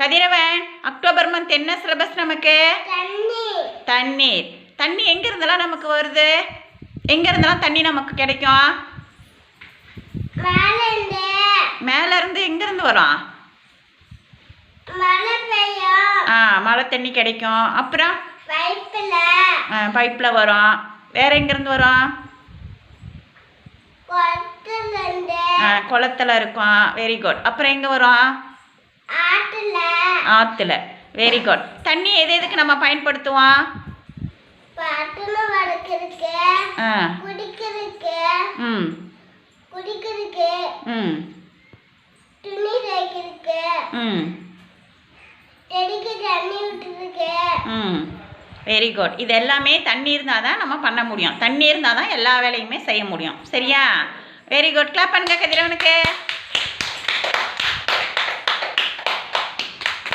கதிரவன் October month என்ன syllabus நமக்கு? தண்ணி தண்ணீர். தண்ணி எங்க இருந்தெல்லாம் நமக்கு வருது? எங்க இருந்தெல்லாம் தண்ணி நமக்கு கிடைக்கும்? மேல இருந்து எங்க இருந்து வரும் ஆ மழை தண்ணி கிடைக்கும். அப்புறம்? பைப்பில். பைப்பில் வரும். வேற எங்கேருந்து வரும்? குளத்துல இருக்கும். வெரி குட் அப்புறம் எங்கே வரும்? ஆற்றுல வெரி குட் தண்ணி எது எதுக்கு நம்ம பயன்படுத்துவோம்? வெரி குட் இது எல்லாமே தண்ணி இருந்தால் தான் நம்ம பண்ண முடியும். தண்ணி இருந்தால் தான் எல்லா வேலையுமே செய்ய முடியும். சரியா? வெரி குட் கிளாப் பண்ணுங்க கதிரவனுக்கு.